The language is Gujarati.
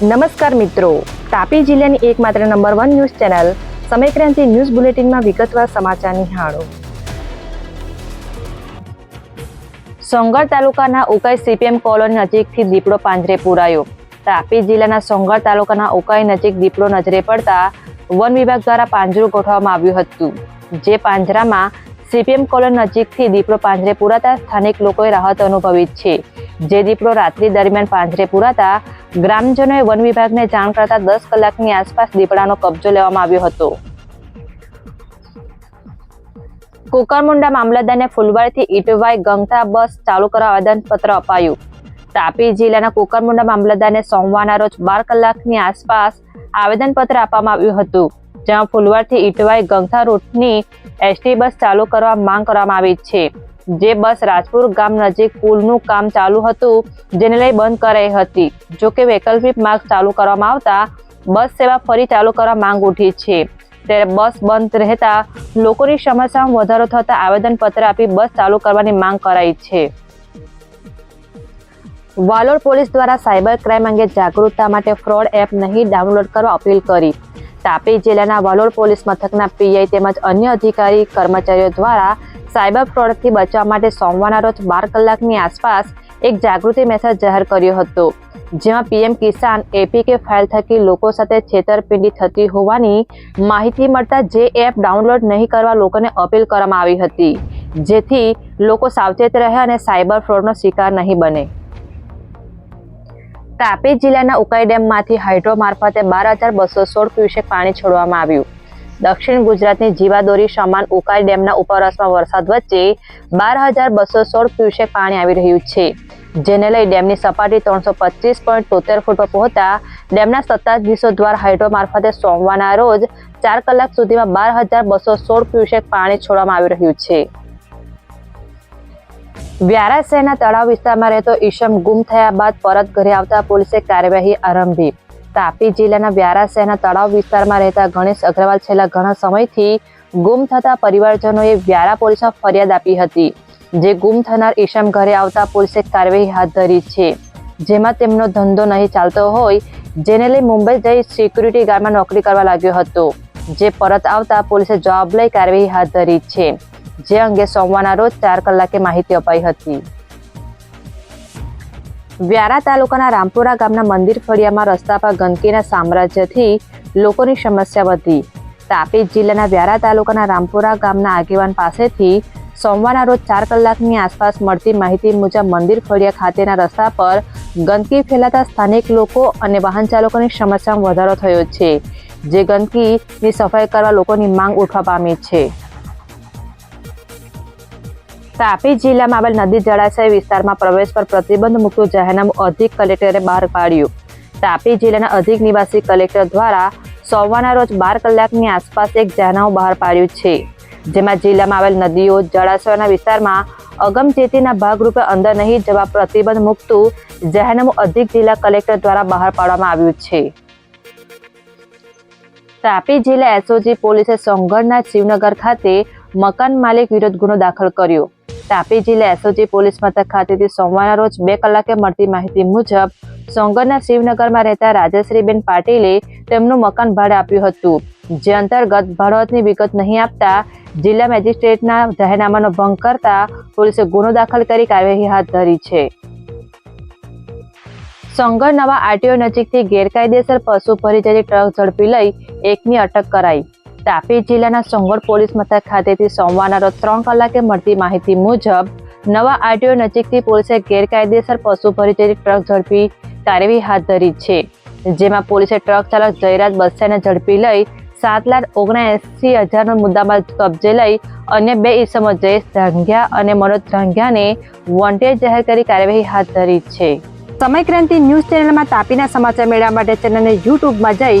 નમસ્કાર મિત્રો. તાપી જિલ્લાની એકમાત્ર number one news channel Samaykranti news બુલેટિનમાં વિગતવાર સમાચાર નિહાળો. સોંગર તાલુકાના ઉકાઈ સીપીએમ કોલોની નજીકથી દીપડો પાંજરે પુરાયો. તાપી જિલ્લાના સોંગઢ તાલુકાના ઉકાઈ નજીક દીપડો નજરે પડતા વન વિભાગ દ્વારા પાંજરું ગોઠવવામાં આવ્યું હતું. જે પાંજરામાં સીપીએમ કોલોન નજીકથી દીપડો પાંજરે પુરાતા સ્થાનિક લોકોએ રાહત અનુભવી છે. જે દીપડો રાત્રિ દરમિયાન પાંજરે પુરાતા ગ્રામજનોએ વન વિભાગને જાણ કરતા દસ કલાકની આસપાસ દીપડાનો કબજો લેવામાં આવ્યો હતો. કુકરમુંડા મામલતદારને ફુલવાડીથી ઈટવાઈ ગંગતા બસ ચાલુ કરવા આવેદનપત્ર અપાયું. તાપી જિલ્લાના કુકરમુંડા મામલતદારને સોમવારના રોજ બાર કલાકની આસપાસ આવેદનપત્ર આપવામાં આવ્યું હતું, જેમાં ફુલવાડથી ઈટવાઈ ગંગથા રૂટની એસટી બસ ચાલુ કરવા માંગ કરવામાં આવી છે. જે બસ રાજપુર ગામ નજીક પુલનું કામ ચાલુ હતું, જેને લઈ બંધ કરાઈ હતી. જોકે વૈકલ્પિક માર્ગ ચાલુ કરવામાં આવતા, બસ સેવા ફરી ચાલુ કરવા માંગ ઉઠી છે. ત્યારે બસ બંધ રહેતા લોકોની સમસ્યામાં વધારો થતા આવેદનપત્ર આપી બસ ચાલુ કરવાની માંગ કરાઈ છે. વાલોડ પોલીસ દ્વારા સાયબર ક્રાઇમ અંગે જાગૃતતા માટે ફ્રોડ એપ નહીં ડાઉનલોડ કરવા અપીલ કરી. તાપી જિલ્લાના વલોડ પોલીસ મથકના પીઆઈ તેમજ અન્ય અધિકારી કર્મચારીઓ દ્વારા સાયબર ફ્રોડથી બચવા માટે સોમવારના રોજ બાર કલાકની આસપાસ એક જાગૃતિ મેસેજ જાહેર કર્યો હતો, જેમાં પીએમ કિસાન એપીકે ફાઇલ થકી લોકો સાથે છેતરપિંડી થતી હોવાની માહિતી મળતા જે એપ ડાઉનલોડ નહીં કરવા લોકોને અપીલ કરવામાં આવી હતી, જેથી લોકો સાવચેત રહે અને સાયબર ફ્રોડનો શિકાર નહીં બને. તાપી જિલ્લાના ઉકાઈ ડેમમાંથી હાઇડ્રો મારફતે બાર હજાર બસો સોળ ક્યુસેક પાણી છોડવામાં આવ્યું. દક્ષિણ ગુજરાતની જીવાદોરી સમાન ઉકાઈ ડેમના ઉપરવાસમાં વરસાદ વચ્ચે બાર હજાર બસો સોળ ક્યુસેક પાણી આવી રહ્યું છે, જેને લઈ ડેમની સપાટી ત્રણસો પચીસ પોઈન્ટ તોતેર ફૂટ પર પહોંચતા ડેમના સત્તાધીશો દ્વારા હાઇડ્રો મારફતે સોમવારના રોજ ચાર કલાક સુધીમાં બાર હજાર બસો સોળ ક્યુસેક પાણી છોડવામાં આવી રહ્યું છે. વ્યારા શહેરના તળાવ વિસ્તારમાં રહેતો ઈશમ ગુમ થયા બાદ પરત ઘરે આવતા પોલીસે કાર્યવાહી આરંભી. તાપી જિલ્લાના વ્યારા શહેરના તળાવ વિસ્તારમાં રહેતા ગણેશ અગ્રવાલ છેલ્લા ઘણા સમયથી ગુમ થતા પરિવારજનોએ વ્યારા પોલીસમાં ફરિયાદ આપી હતી, જે ગુમ થનાર ઈશમ ઘરે આવતા પોલીસે કાર્યવાહી હાથ ધરી છે, જેમાં તેમનો ધંધો નહીં ચાલતો હોય, જેને લઈ મુંબઈ જઈ સિક્યુરિટી ગાર્ડમાં નોકરી કરવા લાગ્યો હતો, જે પરત આવતા પોલીસે જવાબ લઈ કાર્યવાહી હાથ ધરી છે. જે અંગે સોમવારના રોજ ચાર કલાકે માહિતી અપાઈ હતી. વ્યારા તાલુકાના રામપુરા ગામના મંદિર ફળિયામાં રસ્તા પર ગંદકીના સામ્રાજ્યથી લોકોની સમસ્યા વધી. તાપી જિલ્લાના વ્યારા તાલુકાના રામપુરા ગામના આગેવાન પાસેથી સોમવારના રોજ ચાર કલાકની આસપાસ મળતી માહિતી મુજબ મંદિર ફળિયા ખાતેના રસ્તા પર ગંદકી ફેલાતા સ્થાનિક લોકો અને વાહન ચાલકોની સમસ્યામાં વધારો થયો છે, જે ગંદકીની સફાઈ કરવા લોકોની માંગ ઉઠવા પામી છે. તાપી જિલ્લામાં આવેલ નદી જળાશય વિસ્તારમાં પ્રવેશ પર પ્રતિબંધ મૂકતું જાહેરનામું અધિક કલેક્ટરે બહાર પાડ્યું. તાપી જિલ્લાના અધિક નિવાસી કલેક્ટર દ્વારા સોમવારના રોજ બાર કલાકની આસપાસ એક જાહેરનામું બહાર પાડ્યું છે, જેમાં જિલ્લામાં આવેલ નદીઓ, જળાશયોના વિસ્તારમાં અગમચેતીના ભાગરૂપે અંદર નહીં જવા પ્રતિબંધ મૂકતું જાહેરનામું અધિક જિલ્લા કલેક્ટર દ્વારા બહાર પાડવામાં આવ્યું છે. તાપી જિલ્લા એસઓજી પોલીસે સોંગઢના શિવનગર ખાતે મકાન માલિક વિરુદ્ધ ગુનો દાખલ કર્યો. તાપી જિલ્લા એસઓજી પોલીસ મથક ખાતેથી સોમવારના રોજ બે કલાકે મળતી માહિતી મુજબ સોંગરના શિવનગરમાં રહેતા રાજશ્રીબેન પાટીલે તેમનું મકાન ભાડે આપ્યું હતું. જે અંતર્ગત ભાડુતની વિગત નહીં આપતા જિલ્લા મેજિસ્ટ્રેટના જાહેરનામાનો ભંગ કરતા પોલીસે ગુનો દાખલ કરી કાર્યવાહી હાથ ધરી છે. સોંગર નવા આરટીઓ નજીકથી ગેરકાયદેસર પશુ ભરી જતી ટ્રક ઝડપી લઈ એકની અટક કરાઈ. તાપી જિલ્લાના સોંગડ પોલીસ મથક ખાતેથી સોમવારના રોજ ત્રણ કલાકે મળતી માહિતી મુજબ, નવા આરટીઓ નજીકથી પોલીસે ગેરકાયદેસર પશુ ભરી જતી ટ્રક ઝડપી કાર્યવાહી હાથ ધરી છે. જેમાં પોલીસે ટ્રક ચાલક જયરાજ બસ્યાને ઝડપી લઈ સાત લાખ ઓગણએંસી હજારનો મુદ્દામાલ કબજે લઈ અન્ય બે ઈસમો જયેશ ધાંગિયા અને મનોજ ધાંગિયાને વોન્ટેડ જાહેર કરી કાર્યવાહી હાથ ધરી છે. સમયક્રાંતિ ન્યૂઝ ચેનલમાં તાપીના સમાચાર મેળવવા માટે ચેનલને યુટ્યુબમાં જઈ